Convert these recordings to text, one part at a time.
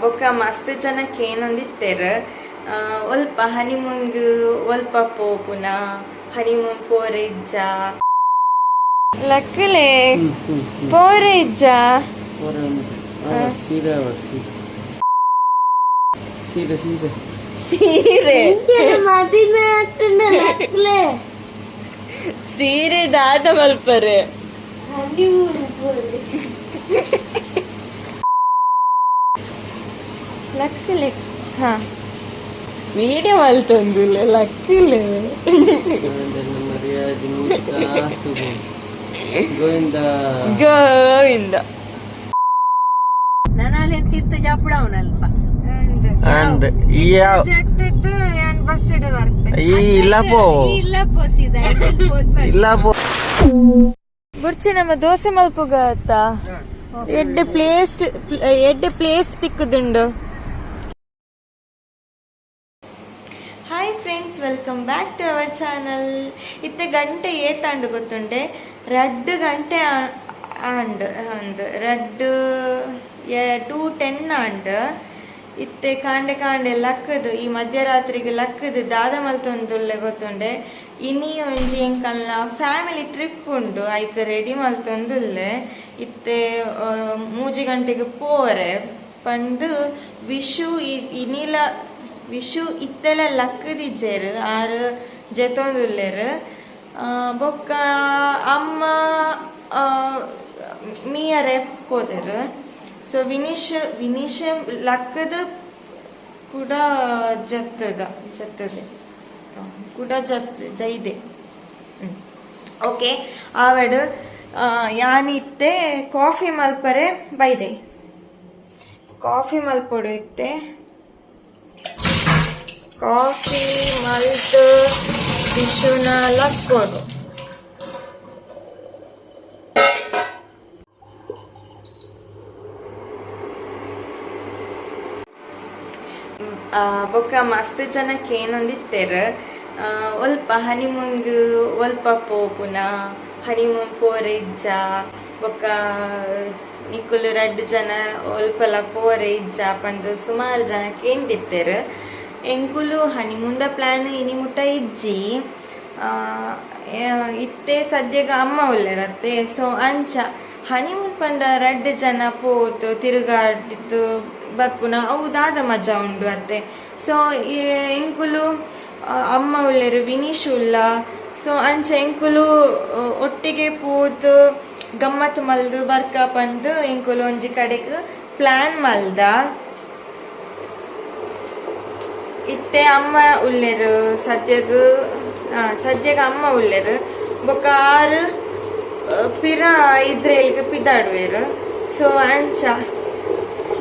ಬೊಕ್ಕ ಮಸ್ತ್ ಜನಕ್ಕೆ ಏನಂದಿತ್ತೇರ್ ಒಲ್ಪ ಹನಿಮೂನ್ಗ್ ಒಲ್ಪ ಪೋಪುನ ಹನಿಮೂನ್ ಪೋರೆಜ್ಜ ಲಕ್ಕಲೆ ಪೋರೆ ಇಜ್ಜ. ಸೀರೆ ಸೀರೆ ಸೀರೆ. ಮದುವೆ ಆಗ್ತದೆ ಲಕ್ಲೆ ಸೀರೆ ದಾದ ಮಲ್ಪರೆ ಹನಿಮೂನ್ ಬೋಲಿ ಲಕ್ಕಲೆ ಹಾ. ವಿಡಿಯೋ ಅಲ್ಲಿ ತಂದಿಲ್ಲ ಲಕ್ಕಿಲೆ. ಗೋವಿಂದ. ಗೋವಿಂದ. ನಾನಲ್ಲಿ ಎಂತಿತ್ತು ಚಾಪುಡ ಅವನಲ್ಪ. ಅಂದ್ ಯಾವ ಬಸ್ ಈ ಇಲ್ಲ ಪೋ. ಇಲ್ಲ ಪೋ ಬುರ್ಚಿ ನಮ್ಮ ದೋಸೆ ಮಲ್ಪುಗ ಆತ ಎಡ್ಡೆ ಪ್ಲೇಸ್ ಎಡ್ಡೆ place ತಿಕ್ಕುದುಂಡು. Friends welcome back to our channel ಇತ್ತೆ ಗಂಟೆ ಏತಾಂಡು ಗೊತ್ತುಂಡೆ ರೆಡ್ ಗಂಟೆ ಆ- ಆಂಡ್, ಒಂದು, ರಡ್ಡು ಟೂ, ಟೆನ್ ಆಂಡ್. ಇತ್ತೆ ಕಾಂಡೆ ಕಾಂಡೆ ಲಕ್ಕದು, ಈ ಮಧ್ಯರಾತ್ರಿಗೆ ಲಕ್ಕದು ದಾದ ಮಲ್ತೊಂದುಲ್ಲೆ ಗೊತ್ತುಂಡೆ ಇನಿ ಒಂಜಿ ಎಂಕಲ್ನ ಫ್ಯಾಮಿಲಿ ಟ್ರಿಪ್ ಉಂಡು, ಐಕ್ ರೆಡಿ ಮಲ್ತೊಂದುಲ್ಲೆ. ಇತ್ತೆ ಮೂಜಿ ಗಂಟೆಗೆ ಪೋರೆ. ಪಂದು ವಿಶು ಇನಿಲ ವಿಶು ಇತ್ತೆಲ ಲಕ್ಕದಿಜ್ಜೆರ್ ಆರು ಜೆತೊಂದುಲ್ಲೆರ್ ಆ, ಬೊಕ್ಕ ಅಮ್ಮ ಮೀಯರೆ ಪೋದೆರ್. ಸೊ ವಿನಿಶ್ ವಿನಿಶ್ ಲಕ್ಕದ ಕೂಡ ಜತ್ತದ ಜತ್ತದೆ. ಕೂಡ ಜತ್ ಜೈದೆ. ಓಕೆ ಆವಡ್ ಯಾನಿತ್ತೆ ಕಾಫಿ ಮಲ್ಪರೆ ಬೈದೆ. ಕಾಫಿ ಮಲ್ಪೊಡು ಇತ್ತೆ. ಕಾಫಿ ಮಲ್ಟ್ ಟಿಶ್ಯೂನ ಆ, ಬೊಕ್ಕ ಮಸ್ತ್ ಜನಕ್ಕೆ ಏನೊಂದಿತ್ತೇರ ಒಲ್ಪ ಹನಿಮುಂಗ್ ಒಲ್ಪ ಪೋಪುನ ಹನಿಮೂನ್ ಪೋರೆ ಇಜ್ಜ ಬೊಕ್ಕ ನಿಕ್ಕುಲು ರಡ್ಡ್ ಜನ ಒಲ್ಪಲ ಪೋರೆ ಇಜ್ಜ ಪಂದ್ ಸುಮಾರು ಜನಕ್ಕೆ ಏನ್ದಿತ್ತೇರ್ ಎಂಕುಲು ಹನಿಮುಂದ ಪ್ಲಾನ್ ಇನಿ ಮುಟ್ಟ ಇಜ್ಜಿ ಇತ್ತೆ ಸದ್ಯಗ ಅಮ್ಮ ಉಲ್ಲೆರತ್ತೆ ಸೊ, ಅಂಚ ಹನಿಮೂನ್ ಪಂಡ ರಡ್ಡ್ ಜನ ಪೋತು, ತಿರುಗಾಡಿದ್ದು ಬರ್ಪುನ ಅವು ದಾದ ಮಜಾ ಉಂಡು ಅತ್ತೆ. ಸೊ ಎಂಕುಲು ಅಮ್ಮ ಉಲ್ಲೆರು ವಿನೀಶ್ ಉಲ್ಲ. ಸೊ, ಅಂಚ ಎಂಕುಲು ಒಟ್ಟಿಗೆ ಪೋತು ಗಮ್ಮತ್ ಮಲ್ದು, ಬರ್ಕ ಪಂದು ಎಂಕುಲು ಒಂಜಿ ಕಡೆಗೆ ಪ್ಲಾನ್ ಮಲ್ದ. ಇತ್ತೆ ಅಮ್ಮ ಉಲ್ಲೆರು ಸದ್ಯಗ್ ಆ, ಸದ್ಯಗ ಅಮ್ಮ ಉಲ್ಲೆರು ಬೊಕ ಆರು ಆ, ಪಿರ ಇಸ್ರೇಲ್ಗೆ ಪಿದಾಡುವೆರು. ಸೊ ಅಂಚ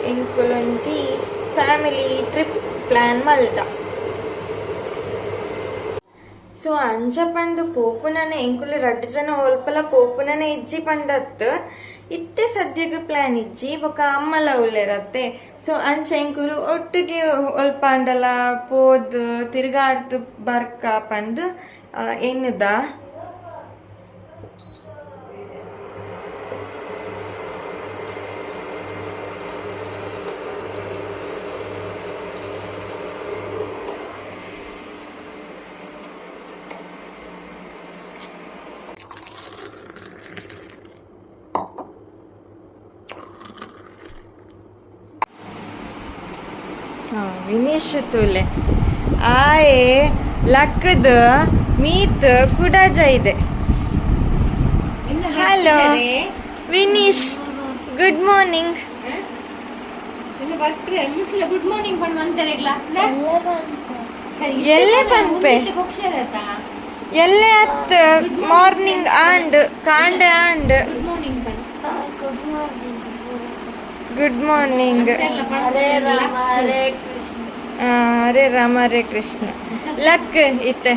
ಎಂಕುಲೊಂಜಿ ಫ್ಯಾಮಿಲಿ ಟ್ರಿಪ್ ಪ್ಲಾನ್ ಮಲ್ದ. ಸೊ ಅಂಜ ಪಂಡು ಪೋಪುನನೆ ಎಂಕುಲು ರಡ್ಡ್ ಜನ ಒಲ್ಪಲ ಪೋಪುನನೆ ಇಜ್ಜಿ ಪಂಡತ್ ಇತ್ತೆ ಸದ್ಯಗ ಪ್ಲಾನ್ ಇಜ್ಜಿ, ಬೊಕ ಅಮ್ಮಲ ಉಲ್ಲೆರತ್ತೆ ಸೊ ಅಂಚ ಎಂಕುಲು ಒಟ್ಟಿಗೆ ಒಲ್ಪಾಂಡಲ ಪೋದ್, ತಿರುಗಾಡ್ದು ಬರ್ಕ ಪಂಡ್ ಎನ್ನುದ? ವಿನೇಶ್ ತುಲೆ ಆಯೆ ಲಕ್ಕದ ಮೀತ್ ಕುಡಾಜ ಇದೆ. Hello Vineesh good morning good morning ಎಲ್ಲೇ ಬಂದ್ಪೆ? ಎಲ್ಲೇ ಎಲ್ಲೆ ಅತ್ ಮಾರ್ನಿಂಗ್ ಆಂಡ್ ಕಾಂಡ and good morning Hare Rama Hare Krishna. Luck ಇತ್ತೆ.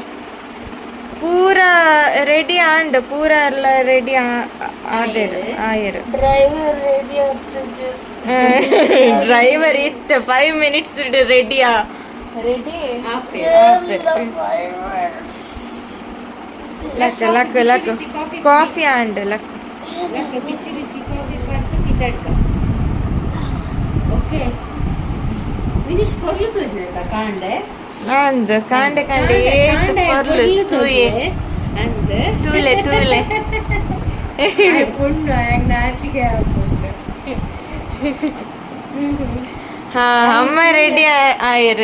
ಪೂರ ರೆಡಿ ಆಂಡ್ ಪೂರ ಎಲ್ಲ ರೆಡಿ ಆದೇರು ಆಯರು. ಡ್ರೈವರ್ ರೆಡಿ ಡ್ರೈವರ್ ಇತ್ತು. ಫೈವ್ ಮಿನಿಟ್ಸ್ ರೆಡಿಯಾ ರೆಡಿ ಲಕ್ ಲಕ್ ಲಕ್ ಕಾಫಿ ಆಂಡ್ ಲಕ್ ಬಿಸಿ ಬಿಸಿ ಕಾಫಿ ಬರ್ತು ಓಕೆ ವಿನಿಶ್ ಕೊರ್ಲು ತೋಜ್ಬೇಕ ಕಾಂಡೆ ಅಂದ್ ಕಾಂಡೆ. ಕಾಂಡೆ ಏತು ಕೊರ್ಲು ತೂಯೆ. ತೂಲೆ ತೂಲೆ. ಹಾ ಅಮ್ಮ ರೆಡಿ ಆಯರ್.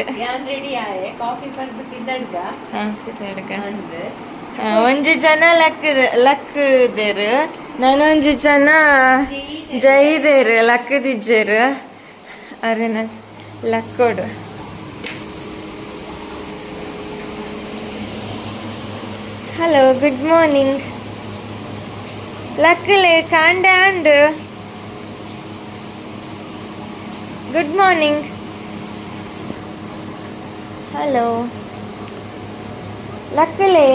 ಒಂಜಿ ಜನ ಲಕ್ ಲಕ್ಕದೇರು ನಾನೊಂಜಿ ಜನ ಜೈದೇರು. ಲಕ್ಕದಿಜ್ಜೇರು ಅರೆನ ಲಕ್ಕೋಡು ಹಲೋ ಗುಡ್ ಮಾರ್ನಿಂಗ್ ಲಕ್ಕಲೆ ಕಾಂಡೆ ಆಂಡ್ ಗುಡ್ ಮಾರ್ನಿಂಗ್ ಹಲೋ ಲಕ್ಕಲೆ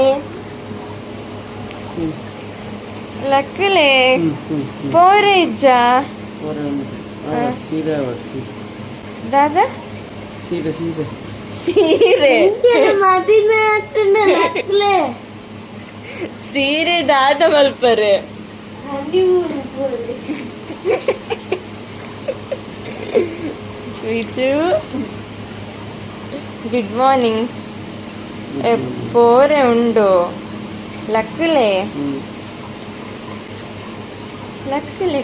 ಲಕ್ಕಲೆ ಪೋರೆ ಇಜ್ಜ ಸೀರೆ ಅವರ್ಸಿ ದಾದಾ ಸೀರೆ ಸೀರೆ ಸೀರೆ ಸೀರೆ ದಾದ ಮಲ್ಪರೆ ವಿಚು ಗುಡ್ ಮಾರ್ನಿಂಗ್ ಪೋರೆ ಉಂಡು ಲಕ್ಕಲೆ ಹ್ಮ್ ಲಕ್ಕಲೆ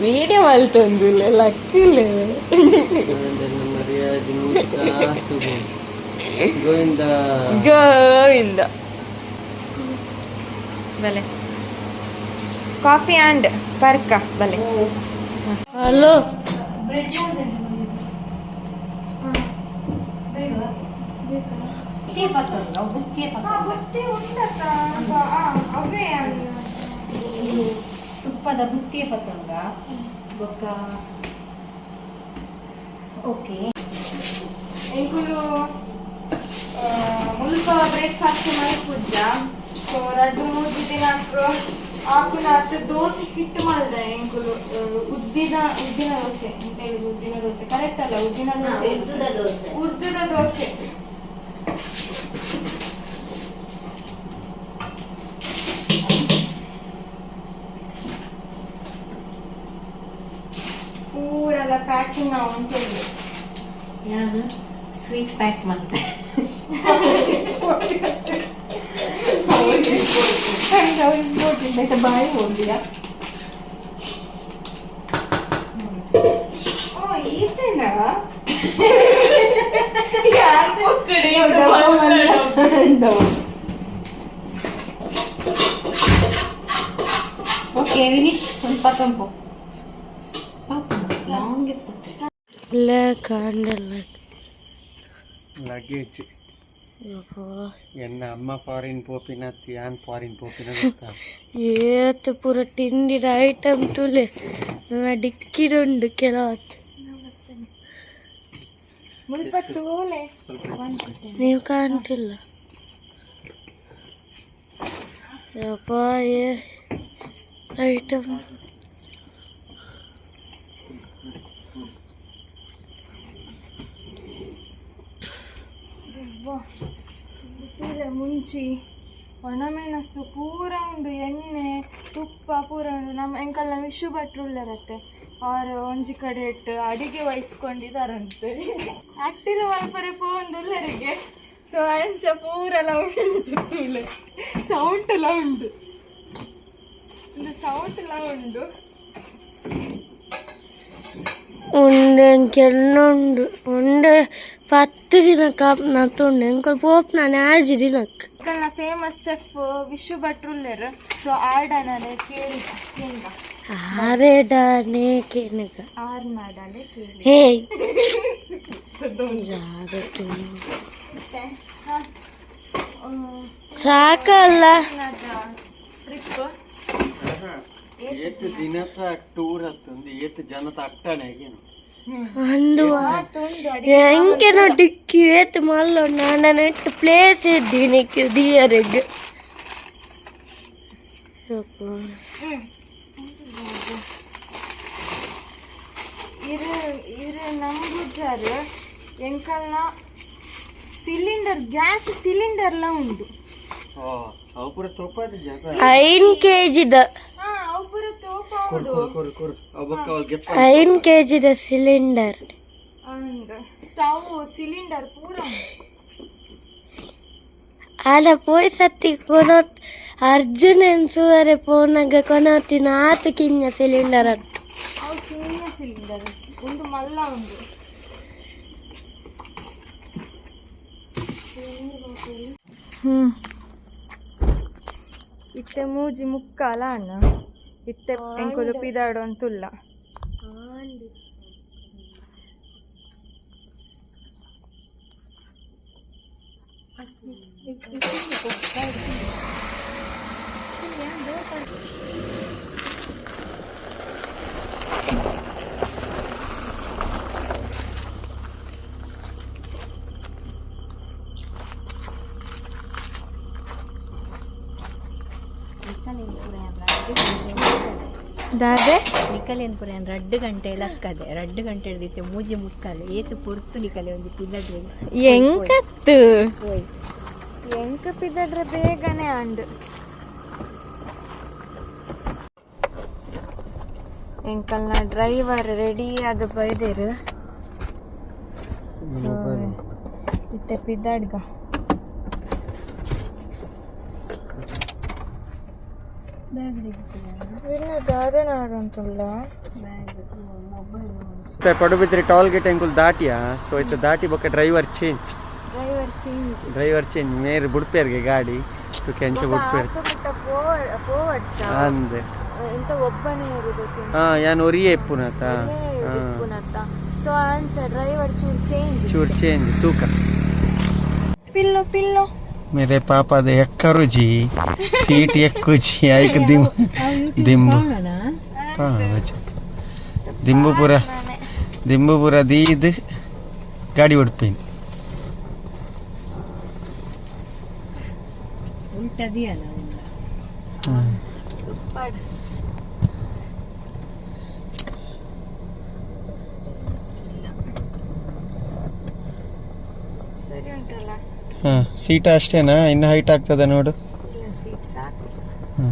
ಹಾ ವಿಡಿಯೋ ಮಲ್ತೊಂದುಲ್ಲ ಲಕ್ಕಲೆ. ಅದೆಲ್ಲ ಮರ್ಯಾದೆ ಮುದ್ದ ಸುಗು ಗೋವಿಂದ. ಗೋವಿಂದ. ಬಲೆ. ಕಾಫಿ ಆ್ಯಂಡ್ ಪರ್ಕ ಬಲೆ. ಹಲೋ. ಪತ್ತೊಂಗ ತುಪ್ಪದ ಬುತ್ತಿಯ ಪತಂಗ. ಬೊಕ್ಕ. ಓಕೆ. ಎಂಕುಲು ಮುಲ್ಪ ಬ್ರೇಕ್ಫಾಸ್ಟ್ ಮಾಡಿ ಪೂಜ. ಸೊ ರಡ್ಡು ಮೂರು ದಿನಾಕ ಆಕುಲ ಅತ್ತ ದೋಸೆ ಹಿಟ್ಟು ಮಲ್ದ ಎಂಕುಲು ಉದ್ದಿನ ಉದ್ದಿನ ದೋಸೆ. ಅಂತ ಹೇಳುದು ಉದ್ದಿನ ದೋಸೆ. ಕರೆಕ್ಟ್ ಅಲ್ಲ ಉದ್ದಿನ ದೋಸೆ? ಉದ್ದುದ ದೋಸೆ. ಉದ್ದಿನ ದೋಸೆ. ప్యాకింగ్ ఉంటుంది యాను స్వీట్ ప్యాక్ అంటే ఇంపార్టెంట్ అయితే బాయ్ ఓడియా ఈతేనా ఓకే వినిష్ కొంచెం పక్కన పో ಇಲ್ಲ ಕಾಂಡಲ್ಲ ಲಗೇಜ್ ಎನ್ನ ಅಮ್ಮ ಫಾರಿನ್ ಪೋಪಿನತ್ತಿ ಆನ್ ಫಾರಿನ್ ಪೋಪಿನ ಗೊತ್ತಾ ಏತ್ ಪೂರ ತಿಂಡಿದ ಐಟಮ್ ತುಲೆ ನನ್ನ ಡಿಕ್ಕಿಡುಂಡು ಕೆಲವತ್ತು ಮುಲ್ಪ ತೋಲೆ ನೀವು ಕಾಣ್ತಿಲ್ಲ ಯಪ್ಪ ಏ ಐಟಮ್ ಗೊತ್ತಿಲ್ಲ ಮುಂಚಿ. ಒಣಮೆಣಸು ಪೂರ ಉಂಡು, ಎಣ್ಣೆ, ತುಪ್ಪ ಪೂರ ಉಂಡು. ನಮ್ಮ ಎಂಕಲ್ನ ವಿಶು ಭಟ್ರು ಅವರು ಒಂಜಿ ಕಡೆ ಇಟ್ಟು ಅಡಿಗೆ ವಹಿಸ್ಕೊಂಡಿದಾರಂತೆ. ಅಟ್ಟಿಲ ಮಲ್ಪರೆ ಪೋಂದು ಉಳ್ಳರಿಗೆ. ಸೊ ಅಂಚ ಪೂರ ಉಂಡು. ಸೌಂಡ್ ಎಲ್ಲ ಉಂಡು. ಒಂದು ಸೌಂಡ್ ಎಲ್ಲ ಉಂಡು. ಉಂಡೆ ಪತ್ತು ದಿನ ಕಾಪ್ ನತ್ತುಂಡು. ಎಂಕಲ್ ಪೋಪ್ ನಾನು ಆಜಿ ಎಂಕಲ್ನ ಫೇಮಸ್ ಚೆಫ್ ವಿಶ್ವ ಭಟ್ರು ಸೊ ಆರ್ಡನಲೆ ಕೇಳಿ ಆರೇಡಾನೆ ಕೆನಗ. ಆರ್ ಮಾಡಲೆ ಕೇಳಿ. ಹೇ. ಯಾರು ಸಾಕಲ್ಲ. ಟ್ರಿಪ್ ಏತ್ ದಿನದ ಟೂರ್ ಹತ್ತೊಂದು ಏತ್ ಜನದ ಅಟ್ಟಣೆ ಏನು ಅಂದು ಎಂಕೆನ ಡಿಕ್ಕಿ ಏತ್ ಮಲ್ಲ ನಾನು ನೆಟ್ ಪ್ಲೇಸ್ ಇದ್ದೀನಿ ದಿಯರಿಗೆ. ಇರು ಇರು ನಂಬುಜಾರು ಎಂಕಲ್ನ ಸಿಲಿಂಡರ್ ಗ್ಯಾಸ್ ಸಿಲಿಂಡರ್ಲ ಉಂಟು. ಐನ್ ಕೆ ಜಿದ ಹಾ ಅವು ಪೂರ ತೋಪ ಕುರು ಕುರು ಕುರು ಕುರು ಅವಕ್ಕ ಗೆಪ್ಪ ಐನ್ KG cylinder. And stove cylinder ಪೂರ. ಪೋಯ್ ಸತ್ತಿ ಕೊನ ಅರ್ಜುನ್ ಸುವರೆ ಪೋನಗ ಕೊನೋತಿನ ಆತು ಕಿಂಜ ಸಿಲಿಂಡರ್ ಅಂತ. ಅವು ಸಿಲಿಂಡರ್ ಒಂದು ಮಲ್ಲ ಉಂಡು ಹ್ಮ್. ಇತ್ತೆ ಮೂಜಿ ಮುಕ್ಕಾಲ ಅನ್ನ. ಇತ್ತೆ ಎಂಕುಲು ಪಿದಾಡು ಅಂತುಲ್ಲ. ದಾದೆ ನಿಕಲೇನ್ ಪುರ ರಡ್ಡು ಗಂಟೆ ಲಕ್ಕದೆ ರಡ್ಡು ಗಂಟೆ ಹಿಡ್ದಿತ್ತೆ ಮೂಜಿ ಮುಕ್ಕಲ್. ಏತು ಪುರ್ತು ನಿಕಲಿ ಒಂದು ತಿನ್ನದ್ರೆ ಎಂಕತ್ತು. ಎಂಕ ಪಿದಡ್ರೆ ಬೇಗನೆ ಅಂಡ್. ಎಂಕಲ್ನ ಡ್ರೈವರ್ ರೆಡಿ ಅದು ಬೈದೇರು. ಇತ್ತೆ ಬೇಗ ಇಲ್ಲ ನಾಡು ಅಂತುಲ್ಲ ಪಡುಬಿದ್ರಿ ಟೋಲ್ ಗೇಟ್ ಎಂಕುಲ್ ದಾಟಿಯಾ? ಸೊ ಇತ್ತು ದಾಟಿ ಬೊಕ್ಕ driver change driver change driver change ಮೇರ್ ಬುಡ್ಪೇರ್ಗೆ ಗಾಡಿ. ತು ಕೆಂಚ ಬುಡ್ಪೇರ್. ಅಂದೆ. ಎಂತ ಒಬ್ಬನೇ ಇರುದಕ್ಕೆ ಹಾ ಯಾನ್ ಒರಿಯೇ ಇಪ್ಪುನತ ಸೊ ಆನ್ಸರ್ ಡ್ರೈವರ್ ಚೂರ್ ಚೇಂಜ್ ಚೂರ್ ಚೇಂಜ್ ತೂಕ. Pillow pillow. मेरे पापा दे एक्करु जी सीट एक्कु जी आइक दिम दिम्बु पा बच्चा दिम्बु पूरा दिम्बु पूरा दीद गाड़ी उड़पिन ಉಲ್ಟದಿಯಲ್ಲ ಹಾ ಸೀಟ ಅಷ್ಟೇನಾ? ಇನ್ನು ಹೈಟ್ ಆಗ್ತದೆ ನೋಡು. ಹ್ಞೂ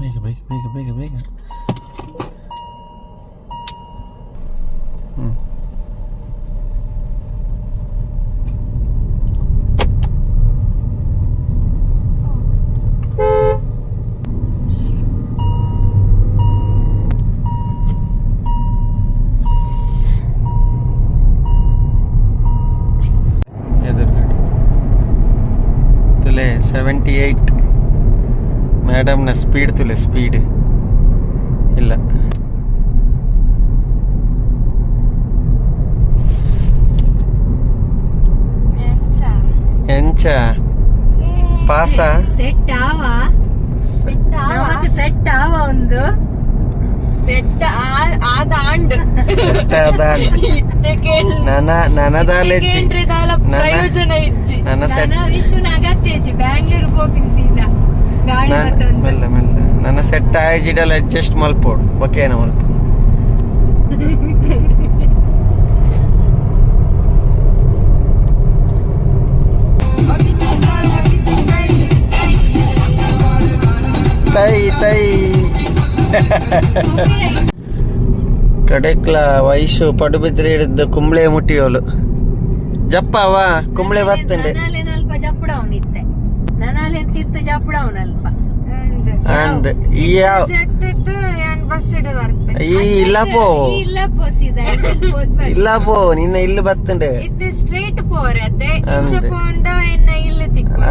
ಬೇಗ ಬೇಗ ಬೇಗ ಬೇಗ ಬೇಗ. ತುಲೆ ಸೆವೆಂಟಿ ಏಯ್ಟ್ ಮೇಡಮ್ನ ಸ್ಪೀಡ್ ತುಲೆ ಸ್ಪೀಡ್ ಇಲ್ಲ ಎಂಚ ಎಂಚ ಪಾಸ ಸೆಟ್ ಆವ ನಮಕ್ ಸೆಟ್ ಆವ ಒಂದು ನನ್ನ- ಪ್ರಯೋಜನ ಇಜ್ಜಿ. ನನ್ನ ಸೆಟ್ ನನ್ನ ವಿಶ್ವನ ಅಗತ್ಯ ಇಜ್ಜಿ ಬ್ಯಾಂಗ್ಳೂರ್ ಹೋಪಿನ್ ಸೀದಾ. ಗಾಡಿ ಮತ್ತೊಂದು. ಮೆಲ್ಲ ಮೆಲ್ಲ. ನನ್ನ ಸೆಟ್ ಆಯ್ಜಿಡಲ್ಲ ಅಡ್ಜಸ್ಟ್ ಮಲ್ಪೋಡು. ಬಕೇನ ಮಲ್ಪ ತೈ ತೈ. ಕಡೆಕ್ಲ ವಯಸ್ಸು ಪಡುಬಿದ್ರೆ ಹಿಡಿದು ಕುಂಬಳೆ ಮುಟ್ಟಿಯೋಲು. ಜಪ್ಪವ? ಕುಂಬಳೆ ಬರ್ತಂಡೆ. ಅಂದ್. ಈ ಈ ಇಲ್ಲ ಪೋ. ಇಲ್ಲ ಪೋ ನಿನ್ನ ಇಲ್ಲಿ ಬತ್ತಂಡೆ ಇತ್ತೆ ಸ್ಟ್ರೇಟ್ ಅಂದ.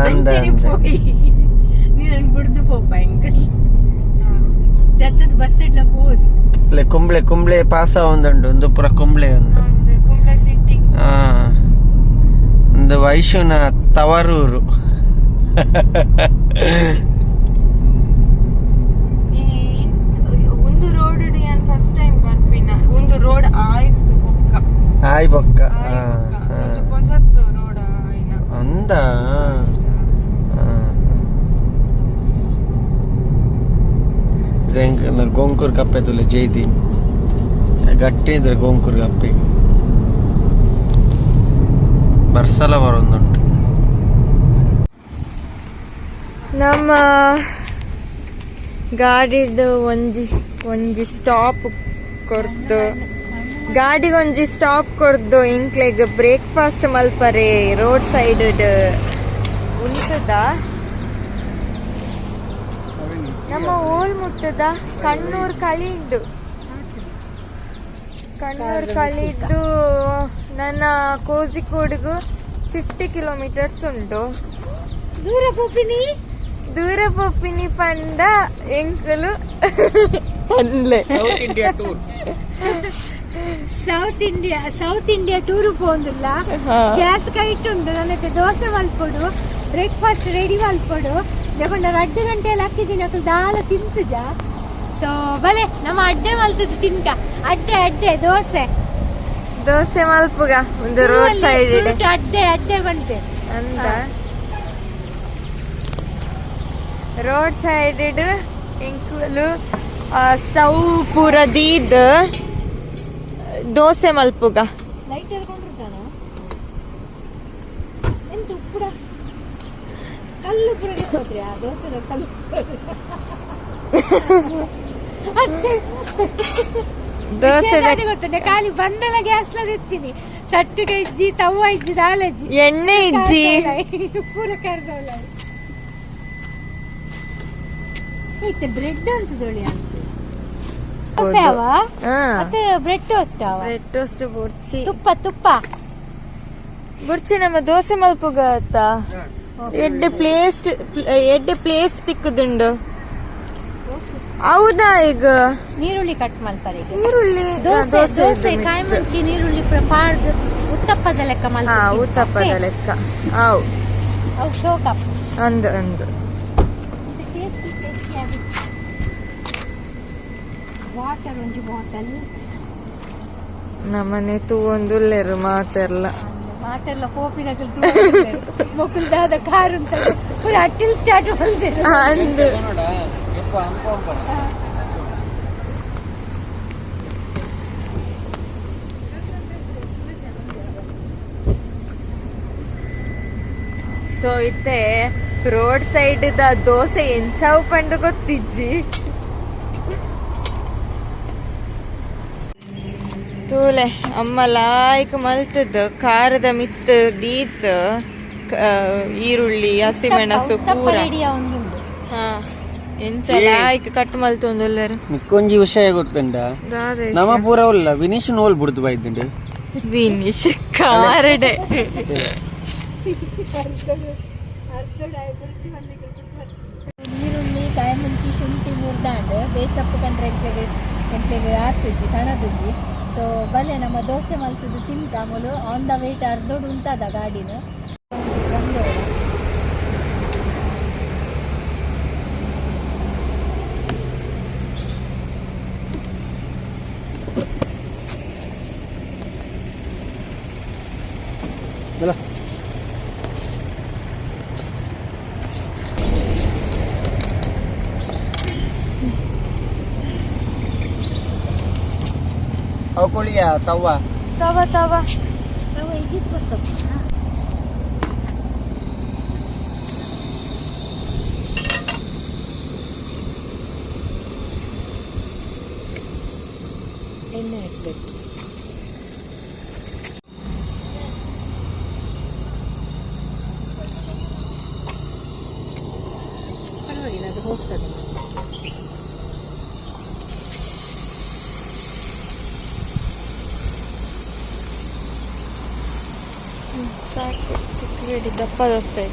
ಅಂದ ನೀನು ಬಿಡ್ದು ಪೋಪ ಹೆಂಗ ಸತ್ತದ ಬಸ್ ಇಡ್ಲ ಹೋದ್ ಇಲ್ಲ ಕುಂಬಳೆ ಕುಂಬಳೆ ಪಾಸ ಒಂದುಂಡು ಒಂದು ಪುರ ಕುಂಬಳೆ ಒಂದು. ಒಂದು ಕುಂಬ್ಳ ಸಿಟಿ ಆ ಒಂದು ವೈಶುನ ತವರೂರು. ಈ ಒಂದು ರೋಡ್ ಏನ್ ಫಸ್ಟ್ ಟೈಮ್ ಬರ್ಪಿನ ಒಂದು ರೋಡ್ ಆಯ್ತು ಪೊಕ್ಕ ಆಯ್ ಬೊಕ್ಕ ಆ, ಆಯ್ತು ಆ. ಒಂದು ಹೊಸತ್ತು ರೋಡ್ ಆಯ್ನ. ಅಂದ? ಗೋಂಕೂರ್ ಕಪ್ಪೆ ತುಲೆ ಜೈದಿ. ಗಟ್ಟಿ ಇದ್ರೆ ಗೋಂಕೂರ್ ಕಪ್ಪೆ ಬರ್ಸಲ ಬರೊಂದುಂಟು ನಮ್ಮ ಗಾಡಿದು ಒಂಜಿ ಒಂಜಿ ಸ್ಟಾಪ್ ಕೊರ್ದು. ಗಾಡಿಗೆ ಒಂಜಿ ಸ್ಟಾಪ್ ಕೊರ್ದು ಇಂಕ್ಲೆಗ್ ಬ್ರೇಕ್ಫಾಸ್ಟ್ ಮಲ್ಪರೆ ರೋಡ್ ಸೈಡ್ ಉಂಟದ ನಮ್ಮ ಓಲ್ ಮುಟ್ಟದ ಕಣ್ಣೂರ್ ಕಳಿದ್ದು ಕಣ್ಣೂರ್ ಕಳಿದ್ದು ನನ್ನ ಕೋಸಿಕೋಡ್ಗೂ ಫಿಫ್ಟಿ ಕಿಲೋಮೀಟರ್ಸ್ ಉಂಟು. ದೂರ ಪೊಪ್ಪಿನಿ ದೂರ ಪೊಪ್ಪಿನಿ ಪಂಡ ಎಂಕಲು. ಪಂಡ್ಲೆ South India South India South India tour ಪೋಂದುಲ್ಲ. Gas kit ಉಂಟು ನನಗೆ ದೋಸೆ ಮಲ್ಪೊಡು ಬ್ರೇಕ್ಫಾಸ್ಟ್ ರೆಡಿ ಮಲ್ಪೊಡು. ತಗೊಂಡ ಅಡ್ಡೆ ಗಂಟೆಯಲ್ಲಿ ಹಾಕಿದ್ದೀನಿ ಅಕ್ಕ ದಾಲ ತಿಂತುಜ ಸೊ ಬಲೆ ನಮ್ಮ ಅಡ್ಡೆ ಮಲ್ತದ್ದು ತಿನ್ಕ. ಅಡ್ಡೆ ಅಡ್ಡೆ ದೋಸೆ. ದೋಸೆ ಮಲ್ಪುಗ ಒಂದು ರೋಡ್ ಸೈಡ್ ಅಡ್ಡೆ ಅಡ್ಡೆ ಬಂತೆ. ಅಂತ ರೋಡ್ ಸೈಡ್ ಎಂಕಲು ಸ್ಟವ್ ಪೂರ ದೀದ್ ದೋಸೆ ಮಲ್ಪುಗ. ಲೈಟ್ ಹೇಳ್ಕೊಂಡಿರ್ತಾನ ಎಂತ ಉಪ್ಪುಡ? ಕಲ್ಲು ಪುರ ನಿಂತ್ಕೊತ್ರಿ ಆ ದೋಸೆ ಕಲ್ಲು ಅಷ್ಟೇ ದೋಸೆ ಗೊತ್ತದೆ ಖಾಲಿ ಬಂಡಲ ಗ್ಯಾಸ್ ಇರ್ತೀನಿ ಸಟ್ಟಿಗೆ ಇಜ್ಜಿ ತವ್ವ ಇಜ್ಜಿ ದಾಲಜ್ಜಿ ಎಣ್ಣೆ ಇಜ್ಜಿ. ಪೂರ ಕರ್ದವಳ ಐತೆ ಬ್ರೆಡ್ ಅಂತ ತೊಳಿ ಅಂತ ಮತ್ತೆ ಬ್ರೆಡ್ ಟೋಸ್ಟ್ ಅವ? ಬ್ರೆಡ್ ಟೋಸ್ಟ್ ಬುರ್ಚಿ. ತುಪ್ಪ ತುಪ್ಪ. ಬುರ್ಚಿ ನಮ್ಮ ದೋಸೆ ಮಲ್ಪುಗ ಆತ ಎಡ್ಡೆ ಪ್ಲೇಸ್ ಎಡ್ಡೆ ಪ್ಲೇಸ್ ತಿಕ್ಕುದುಂಡು ಹೌದಾ ಈಗ? ನೀರುಳ್ಳಿ ಕಟ್ ಮಾಡ್ತಾರೆ ಈಗ. ಈರುಳ್ಳಿ ದೋಸೆ ದೋಸೆ ಕಾಯಿ ಮುಂಚಿ ನೀರುಳ್ಳಿ ಪಾಡ್ದು ಉತ್ತಪ್ಪದ ಲೆಕ್ಕ ಹಾ ಮಾಡ್ತಾರೆ ಉತ್ತಪ್ಪದ ಲೆಕ್ಕ. ಹೌ. ಅವು ಶೋಕಪ್ ಅಂದು ಅಂದು. ವಾಟರ್ ಒಂಜಿ ಬಾಟಲ್ ನಮ್ಮನೆ ತೂ ಒಂದು ಮಾತೆಲ್ಲ ಮೊಕ್ಕಲ್ದಾದ ಕಾರ್ ಅಂತ ಪೂರ ಅಟ್ಟಿಲ್ ಸ್ಟಾರ್ಟ್ ಅಂದು. ಸೊ ಇತ್ತೆ ರೋಡ್ ಸೈಡ್ ದ ದೋಸೆ ಎಂಚಾವು ಪಂಡು ಗೊತ್ತಿಜ್ಜಿ. ತೂಲೆ ಅಮ್ಮ ಲಾಯ್ಕ್ ಮಲ್ತದ್ದು ಖಾರದ ಮಿತ್ ದೀತ್ ಈರುಳ್ಳಿ ಹಸಿಮೆಣಸು ಪೂರ. ಹಾ ಎಂಚ ಲಾಯ್ಕ್ ಕಟ್ ಮಲ್ತೊಂದುಲ್ಲರು ಮಿಕ್ಕೊಂಜಿ ವಿಷಯ ಗೊತ್ತುಂಡ ನಮ್ಮ ಪೂರ ಉಲ್ಲ ವಿನೀಶ್ ನೋಲ್ ಬಿಡ್ದು ಬೈದ್ದುಂಡು ವಿನಿಶ್ ಕಾರಡೆ. ಈರುಳ್ಳಿ ಕಾಯಿ ಮುಂಚಿ ಶುಂಠಿ ಮುರ್ದಾಂಡ್ ಬೇಸಪ್ಪು ಕಂಡ್ರೆ ಆರ್ತಿಜಿ ಆತುಜಿ ಕಣದುಜಿ ಸೊ ಬಲ್ಲೆ ನಮ್ಮ ದೋಸೆ ಮಲ್ತದ್ದು ತಿಂತಾ ಆಮೇಲೆ ಆನ್ ದ ವೇಟ್ ಅರ್ಧೋಡು ಉಂಟಾದ ಗಾಡಿನ ಅವು ಕುಳಿಯ ತವ್ವ? ತವ ತವ ತವ ಇಜಿತ್ ಬರ್ತಪ್ಪ ಚಿಕ್ಕಡಿ ದಪ್ಪ dosa.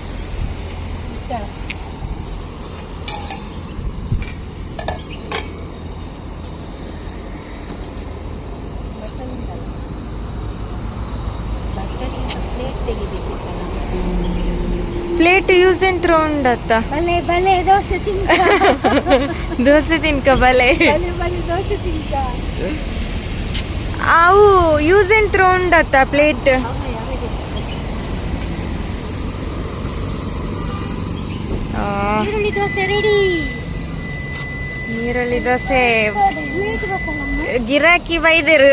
Plate use and throw ಉಂಡತ್ತ ಬಲೆ ಬಲೆ ದೋಸೆ ತಿನ್ಕ. ದೋಸೆ ತಿನ್ಕ ಬಲೆ. ದೋಸೆ ಅವು ಯೂಸ್ ಅಂಡ್ ಥ್ರೋ ಉಂಡತ್ತ ಪ್ಲೇಟ್ ಈರುಳ್ಳಿ ದೋಸೆ ರೆಡಿ ಈರುಳ್ಳಿ ದೋಸೆ. ಗಿರಾಕಿ ಬೈದರು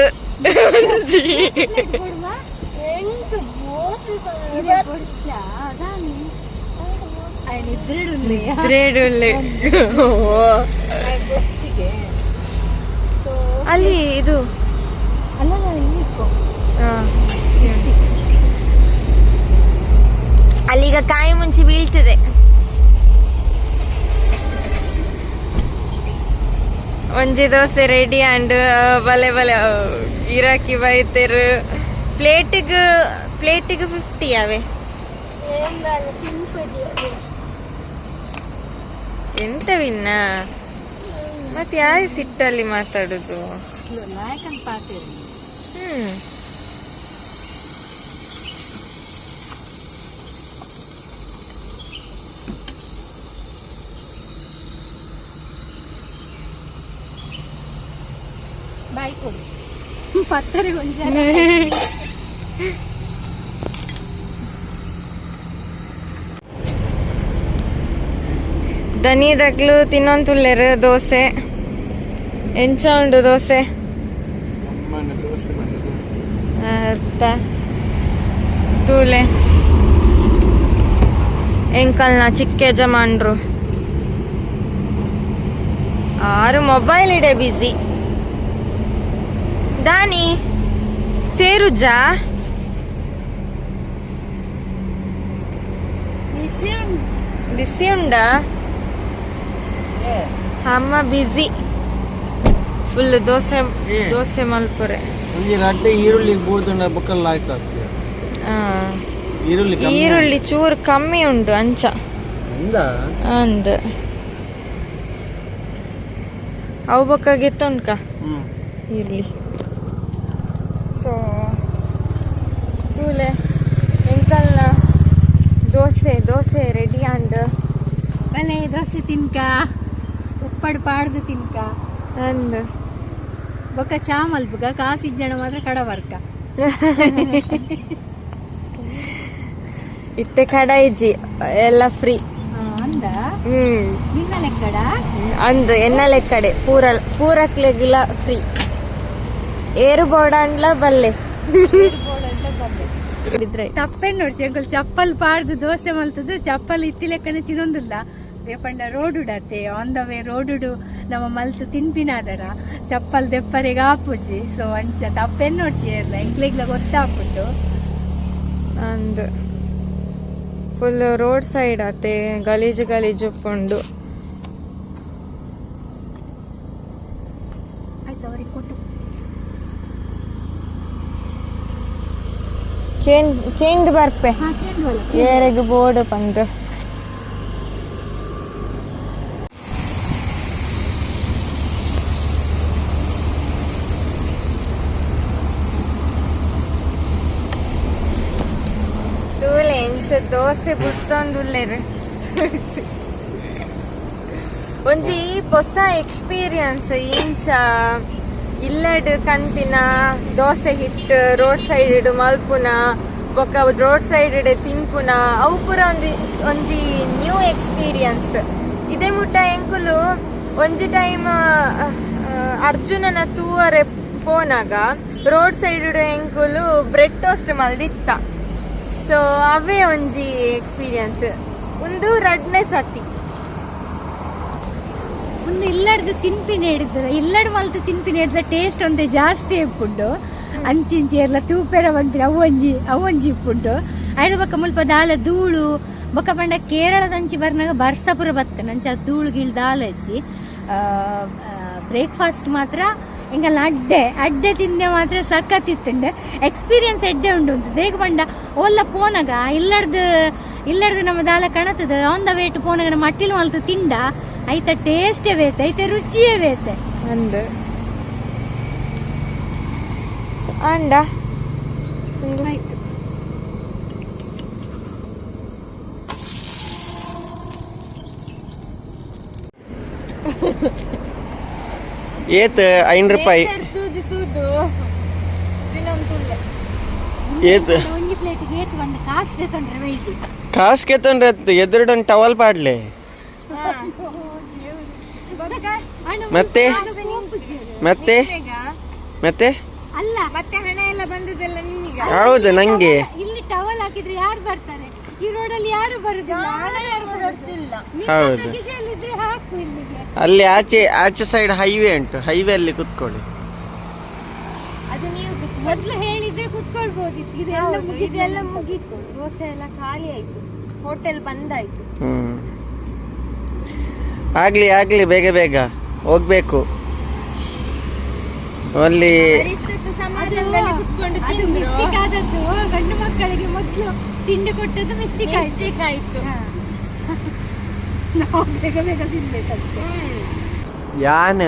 ಅಲ್ಲಿ ಇದು. ಅಲ್ಲಿಗ ಕಾಯಿ ಮುಂಚೆ ಬೀಳ್ತದೆ. ಒಂಜಿ ದೋಸೆ ರೆಡಿ ಆಂಡ್ ಬಲೆ ಬಲೆ ಗಿರಾಕಿ ಬೈತೇರು. ಪ್ಲೇಟಿಗೆ ಪ್ಲೇಟಿಗೆ ಫಿಫ್ಟಿ ಅವೆ ಎಂತ ವಿನ್ನ? ಮತ್ತೆ ಯಾರು ಸಿಟ್ಟಲ್ಲಿ ಮಾತಾಡುದು? ಹ್ಮ್ ಬಾಯ್ ಕೊಡು ಪತ್ತರೆ ಗೊಂಜ ದನಿದಕ್ಲು ತಿನ್ನೊಂದುಲ್ಲೆರು ದೋಸೆ ಎಂಚ ಉಂಡು ದೋಸೆ ಅರ್ಥ ತೂಲೆ. ಎಂಕಲ್ನ ಚಿಕ್ಕ ಯಜಮಾನ್ರು. ಆರು ಮೊಬೈಲ್ ಇಡೆ ಬಿಸಿ ದಾನಿ ಸೇರುಜ್ಜಾ. ಬಿಸಿ ಉಂಡಾ ಅಮ್ಮ ಬಿಸಿ ಫುಲ್ ದೋಸೆ ದೋಸೆ ಮಲ್ಪುರೆ. ರಡ್ಡೆ ಈರುಳ್ಳಿ ಬೂದುಂಡ ಬೊಕ್ಕಲ್ಲ ಆ, ಈರುಳ್ಳಿ ಈರುಳ್ಳಿ ಚೂರು ಕಮ್ಮಿ ಉಂಟು ಅಂಚ. ಅಂದ? ಅಂದ್. ಅವು ಬೊಕ್ಕ ಗೆತ್ತ ಉಂಟ ಈರುಳ್ಳಿ ಸೊ ತೂಲೆ ಎಂಕಲ್ನ ದೋಸೆ ದೋಸೆ ರೆಡಿ ಅಂದ್ ಬಲೆ ದೋಸೆ ತಿನ್ಕ. ಉಪ್ಪಡು ಪಾಡ್ದು ತಿನ್ಕ. ಅಂದ್ ಬೊಕ್ಕ ಚಾ ಮಲ್ಪುಗ ಕಾಸಿ ಜನ ಮಾತ್ರ ಕಡ ಬರ್ಕ ಇತ್ತೆ ಕಡ ಇಜ್ಜಿ ಎಲ್ಲ ಫ್ರೀ ಅಂದ? ಹ್ಮ್. ನಿನ್ನ ಲೆಕ್ಕಡ? ಅಂದ್ ಎನ್ನ ಕಡೆ ಪೂರ ಪೂರಕ್ಲೆಗಿಲ್ಲ ಫ್ರೀ ಏರು ಬೋಡ ಅಂಡ್ಲ ಬಲ್ಲೆ. ತಪ್ಪೇನ್ ನೋಡ್ಸಿ ಅಂಕಲ್, ಚಪ್ಪಲ್ ಪಾಡ್ದು ದೋಸೆ ಮಲ್ತದ್ದು ಚಪ್ಪಲ್ ಇತ್ತಿ ಲೆಕ್ಕನೆ ತಿನ್ನೊಂದಿಲ್ಲ. ದೇಪಂಡ ರೋಡ್ ಉಡತ್ತೆ ಆನ್ ದ ವೇ ರೋಡ್ ಉಡು ನಮ್ಮ ಮಲ್ತು ತಿನ್ಪಿನಾದರ ಚಪ್ಪಲ್ ದೆಪ್ಪರಿಗೆ ಆಪುಜಿ ಸೊ ಅಂಚ ತಪ್ಪೇನ್ ನೋಡ್ಸಿ ಎಲ್ಲ ಎಂಕ್ಲಿಗ್ಲ ಗೊತ್ತಾಗ್ಬಿಟ್ಟು ಅಂದ್ ಫುಲ್ ರೋಡ್ ಸೈಡ್ ಆತೆ ಗಲೀಜು ಗಲೀಜು ಉಪ್ಪುಂಡು ಕೇನ್ ಕೇಂದ್ ಬರ್ಪೆ ಹಾ ಕೇಳ್ಬೋಲ್ಲ ಏರೆಗ್ ಬೋರ್ಡ್ ಪಂದ್ ತೂಲೆ ಎಂಚ ದೋಸೆ ಬುಟ್ಟೊಂದುಲ್ಲೆರ್ ಒಂಜಿ ಹೊಸ ಎಕ್ಸ್ಪೀರಿಯನ್ಸ್ ಇಂಚ ಇಲ್ಲಡ್ ಕಂತಿನ, ದೋಸೆ ಹಿಟ್ಟು, ರೋಡ್ ಸೈಡ್ ಮಲ್ಪುನ ಬೊಕ್ಕ ರೋಡ್ ಸೈಡ್ ತಿನ್ಪುನ, ಅವು ಪೂರ ಒಂದು ಒಂಜಿ ನ್ಯೂ ಎಕ್ಸ್ಪೀರಿಯನ್ಸ್. ಇದೇ ಮುಟ್ಟ ಎಂಕುಲು ಒಂಜಿ ಟೈಮ್ ಅರ್ಜುನನ ತೂವರೆ ಪೋನಾಗ ರೋಡ್ ಸೈಡ್ ಎಂಕುಲು ಬ್ರೆಡ್ ಟೋಸ್ಟ್ ಮಲ್ದಿತ್ತ. ಸೊ ಅವೇ ಒಂಜಿ ಎಕ್ಸ್ಪೀರಿಯನ್ಸ್. ಒಂದು ರಡ್ನೆ ಸತಿ. ಒಂದು ಇಲ್ಲಡ್ದು ತಿನ್ಪಿನ ಹಿಡಿದ್ರೆ ಇಲ್ಲಡ್ ಮಲ್ತು ತಿನ್ಪಿನ ಹಿಡಿದ್ರೆ ಟೇಸ್ಟ್ ಒಂದೇ ಜಾಸ್ತಿ ಇಪ್ಪುಂಡು ಅಂಚಿಂಚಿ ಎಲ್ಲ ತೂಪೆರ ಬಂದಿರ ಅವಂಜಿ ಅವಂಜಿ ಇಪ್ಪುಂಡು ಐಡು ಬೊಕ್ಕ ಮುಲ್ಪ ದಾಲ ಧೂಳು ಬೊಕ್ಕ ಪಂಡ ಕೇರಳದ ಅಂಚಿ ಬರ್ನಾಗ ಬರ್ಸಪುರ ಬತ್ತ ನಂಚ ಧೂಳು ಗಿಳ್ ದಾಲ ಹಚ್ಚಿ ಬ್ರೇಕ್ಫಾಸ್ಟ್ ಮಾತ್ರ ಎಂಗಲ್ಲ ಅಡ್ಡೆ ಅಡ್ಡೆ ತಿಂದೆ ಮಾತ್ರ ಸಖತ್ತಿತ್ತುಂಡೆ. ಎಕ್ಸ್ಪೀರಿಯನ್ಸ್ ಎಡ್ಡೆ ಉಂಡು ಅಂತ ದೇಗ ಪಂಡ ಒಲ್ಲ ಪೋನಾಗ ಇಲ್ಲಡ್ದು ಇಲ್ಲಡ್ದು ನಮ್ಮ ದಾಲ ಕಣತದ ಆನ್ ದ ವೇಟ್ ಪೋನಾಗ ನಮ್ಮ ಅಟ್ಟಿಲು ಮಲ್ತು ತಿಂಡ ಐತ ಟೇಸ್ಟೇ ಬೇತೆ ಐತೆ ರುಚಿಯೇ ಬೇತೆ. ಅಂದು. ಅಂಡ. ಒಂದು ಏತ್ ಐನ್ ರೂಪಾಯಿ. ಏತ್. ಕಾಸು ಕೇತಂದ್ರೆ ಎದುರುಡೊಂದು ಟವಲ್ ಪಾಡ್ಲೆ. ಮತ್ತೆ? ಮತ್ತೆ? ಮತ್ತೆ? ಅಲ್ಲ. ಮತ್ತೆ ಹಣ ಎಲ್ಲ ಬಂದಿದೆಲ್ಲ ನಿಮಗೆ ಹೌದು ನಂಗೆ. ಇಲ್ಲಿ ಟವಲ್ ಹಾಕಿದ್ರೆ ಯಾರು ಬರ್ತಾರೆ? ಈ ರೋಡಲ್ಲಿ ಯಾರು ಬರುದಿಲ್ಲ? ಯಾರು ಬರುದಿಲ್ಲ? ಹೌದು. ಅಲ್ಲಿ ಆಚೆ ಆಚೆ ಸೈಡ್ ಹೈವೇ ಉಂಟು. ಹೈವೇ ಅಲ್ಲಿ ಕುತ್ಕೊಳ್ಳಿ. ಅದು ನೀವು ಮೊದಲು ಹೇಳಿದ್ರೆ ಕುತ್ಕೊಳ್ಬೋದಿತ್ತು ಇದೆಲ್ಲ ಇದೆಲ್ಲ ಮುಗೀತು. ದೋಸೆ ಎಲ್ಲ ಖಾಲಿ ಆಯ್ತು. ಹೋಟೆಲ್ ಬಂದಾಯ್ತು. ಹ್ಮ್. ಆಗ್ಲಿ ಆಗ್ಲಿ ಬೇಗ ಬೇಗ. ಹೋಗ್ಬೇಕು. ಅಲ್ಲಿ ಗಂಡು ಮಕ್ಕಳಿಗೆ ಮೊದ್ಲು ತಿಂಡಿ ಕೊಟ್ಟದ್ದು ಮಿಸ್ಟೇಕ್ ಆಯ್ತು. ಮಿಸ್ಟೇಕ್ ಆಯ್ತು. ಹಾ. ನಾವು ಬೇಗ ಬೇಗ ತಿನ್ಬೇಕಷ್ಟೇ ಯಾನ್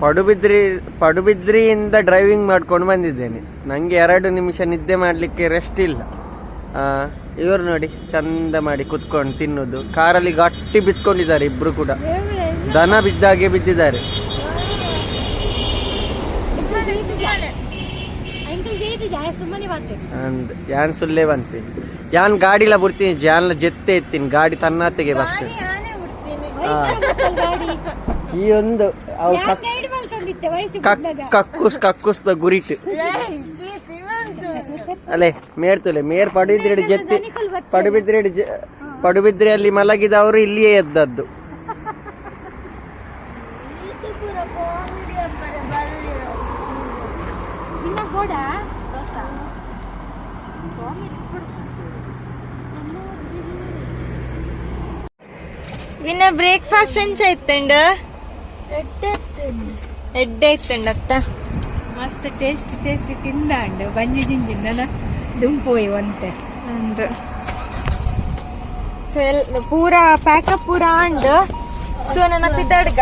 ಪಡುಬಿದ್ರಿ ಪಡುಬಿದ್ರಿಯಿಂದ ಡ್ರೈವಿಂಗ್ ಮಾಡ್ಕೊಂಡು ಬಂದಿದ್ದೇನೆ. ನನಗೆ ಎರಡು ನಿಮಿಷ ನಿದ್ದೆ ಮಾಡಲಿಕ್ಕೆ ರೆಸ್ಟ್ ಇಲ್ಲ. ಇವರು ನೋಡಿ ಚಂದ ಮಾಡಿ ಕುತ್ಕೊಂಡು ತಿನ್ನೋದು. ಕಾರಲ್ಲಿ ಗಟ್ಟಿ ಬಿತ್ಕೊಂಡಿದ್ದಾರೆ ಇಬ್ರು ಕೂಡ. ದನ ಬಿದ್ದಾಗೆ ಬಿದ್ದಿದ್ದಾರೆ. ಯಾನ್ ಬರ್ಬೇಕು ಅಂದ್ ಯಾನ್ ಗಾಡಿಲ ಬಿಡ್ತೀನಿ ಜಾನ್ ಜೆತ್ತೆ ಎತ್ತೀನಿ ಗಾಡಿ ತನ್ನಾತೆಗೆ ತೆಗೆ ಗಾಡಿ ಈ ಒಂದು ಅವು ಕಕ್ಕುಸ್ ಕಕ್ಕುಸ್ದ ಗುರಿಟ್. ಅಲ್ಲೇ ಮೇರ್ತಲೆ, ಮೇರ್ ಪಡುಬಿದ್ರೆಡ್ ಜೆತ್ತಿ, ಪಡುಬಿದ್ರೆಡ್ ಪಡುಬಿದ್ರಿಯಲ್ಲಿ ಮಲಗಿದವರು ಇಲ್ಲಿಯೇ ಎದ್ದದ್ದು. ನಿನ್ನ ಕೂಡ ವಿನ್ನ ಬ್ರೇಕ್ಫಾಸ್ಟ್ ಎಂಚ ಇತ್ತಂಡ? ಎಡ್ಡೆ ಇತ್ತಂಡ. ಅತ್ತ? ಮಸ್ತ್ ಟೇಸ್ಟ್ ಟೇಸ್ಟ್ ತಿಂದಾಂಡು. ಬಂಜಿ ಜಿಂಜಿನ ದುಂಪೋಯ್ ಒಂತೆ ಅಂದು. ಸೊ ಎಲ್ ಪೂರ ಪ್ಯಾಕಪ್ ಪೂರ ಅಂಡ್ ಸೊ ನನ್ನ ಪಿದಡ್ಗ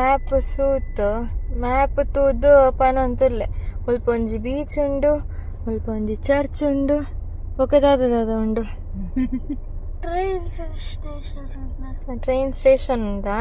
ಮ್ಯಾಪ್ ಸೂತ್ ಮ್ಯಾಪ್ ತೂದು ಪನಂತುಲ್ಲೆ ಮುಲ್ಪ ಒಂಜಿ ಬೀಚ್ ಉಂಡು ಮುಲ್ಪ ಒಂಜಿ ಚರ್ಚ್ ಉಂಡು ಒಕ್ಕದಾದ ಉಂಡು. ಟ್ರೈನ್ ಸ್ಟೇಷನ್ ಉಂಟಾ.